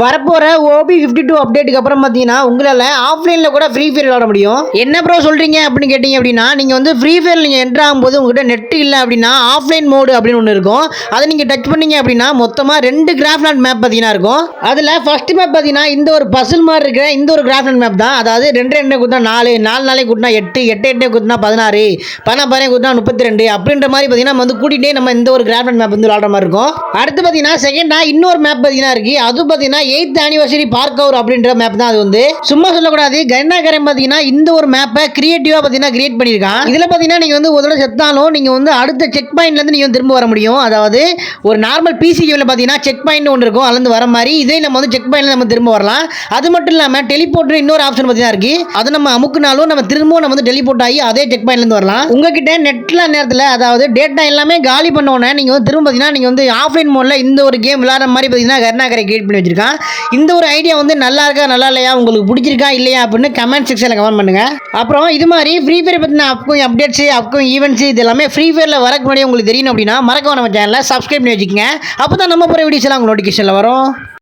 வரப்போகிற OP fifty two அப்டேட்டுக்கு அப்புறம் பார்த்தீங்கன்னா உங்களால் ஆஃப்லைனில் கூட ஃப்ரீ ஃபயர் விளாட முடியும். என்ன ப்ரோ சொல்கிறீங்க அப்படின்னு கேட்டிங்க அப்படின்னா நீங்கள் வந்து ஃப்ரீ ஃபயர் நீங்கள் என்ட்ரு ஆகும்போது உங்கள்கிட்ட நெட் இல்லை அப்படின்னா ஆஃப்லைன் மோடு அப்படின்னு ஒன்று இருக்கும். அதை நீங்கள் டச் பண்ணீங்க அப்படின்னா மொத்தமாக ரெண்டு கிராஃப்லாண்ட் மேப் பார்த்தீங்கன்னா இருக்கும். அதில் ஃபர்ஸ்ட் மேப் பார்த்தீங்கன்னா இந்த ஒரு பசில் மாதிரி இருக்கிற இந்த ஒரு கிராஃப்லாண்ட் மேப் தான். அதாவது ரெண்டு ரெண்டு கொடுத்தா நாலு நாலு நாளே கொடுத்தா எட்டு எட்டு எட்டே கொடுத்தா பதினாறு பதினா பதினே கொடுத்தா முப்பத்தி ரெண்டு அப்படின்ற மாதிரி பார்த்தீங்கன்னா நம்ம வந்து கூட்டிகிட்டே நம்ம இந்த ஒரு கிராஃப்லாண்ட் மேப் வந்து விளாடுற மாதிரி இருக்கும். அடுத்து பார்த்தீங்கன்னா செகண்டாக இன்னொரு மேப் பார்த்தீங்கன்னா இருக்குது அது பார்த்தீங்கன்னா எயித் ஆனிவர்சரி பார்க் அவுர் அப்படின்ற மேப் தான் அது வந்து. சும்மா சொல்லக்கூடாது. கருணாகரன் பார்த்தீங்கன்னா இந்த ஒரு மேப்பை கிரியேட்டிவாக பார்த்தீங்கன்னா கிரியேட் பண்ணியிருக்கான். இதில் பார்த்தீங்கன்னா நீங்கள் வந்து ஒரு தடவை செத்தாலும் நீங்கள் வந்து அடுத்த செக் பாயிண்ட்லேருந்து நீங்கள் திரும்ப வர முடியும். அதாவது ஒரு நார்மல் பிசி கேமில் பார்த்தீங்கன்னா செக் பாயிண்ட் ஒன்று இருக்கும். அதுலேருந்து வர மாதிரி இதே நம்ம வந்து செக் பாயிண்ட்ல நம்ம திரும்ப வரலாம். அது மட்டும் இல்லாமல் டெலிபோர்ட் இன்னொரு ஆப்ஷன் பார்த்தீங்கன்னா இருக்கு. அது நம்ம அமுக்குனாலும் நம்ம திரும்பவும் நம்ம வந்து டெலிபோர்ட் ஆகி அதே செக் பாயிண்ட்லேருந்து வரலாம். உங்ககிட்ட நெட்ல நேரத்தில் அதாவது டேட்டா எல்லாமே காலி பண்ண உடனே நீங்கள் வந்து திரும்ப பார்த்தீங்கன்னா நீங்கள் வந்து ஆஃப்லைன் மோடில் இந்த ஒரு கேம் விளாட்ற மாதிரி பார்த்தீங்கன்னா கருணாகரை கிரியேட் பண்ணி வச்சிருக்கான். இந்த ஒரு ஐடியா வந்து நல்லா இருக்கா நல்லா இல்லையா உங்களுக்கு பிடிச்சிருக்கா இல்லையா அப்படின்னு கமெண்ட் செக்ஷனில் கமெண்ட் பண்ணுங்க. அப்புறம் இது மாதிரி ஃப்ரீ ஃபயர் பற்றின அப்கமிங் அப்டேட்ஸு அப்கமிங் ஈவெண்ட்ஸு இது எல்லாமே ஃப்ரீ ஃபயரில் வரக்கு முன்னாடி உங்களுக்கு தெரியணும் அப்படின்னா மறக்காம நம்ம சேனலில் சப்ஸ்கிரைப் பண்ணி வச்சுக்கோங்க. அப்போ தான் நம்ம போகிற வீடியோஸ்லாம் உங்கள் உங்களுக்கு நோட்டிஃபிகேஷனில் வரும்.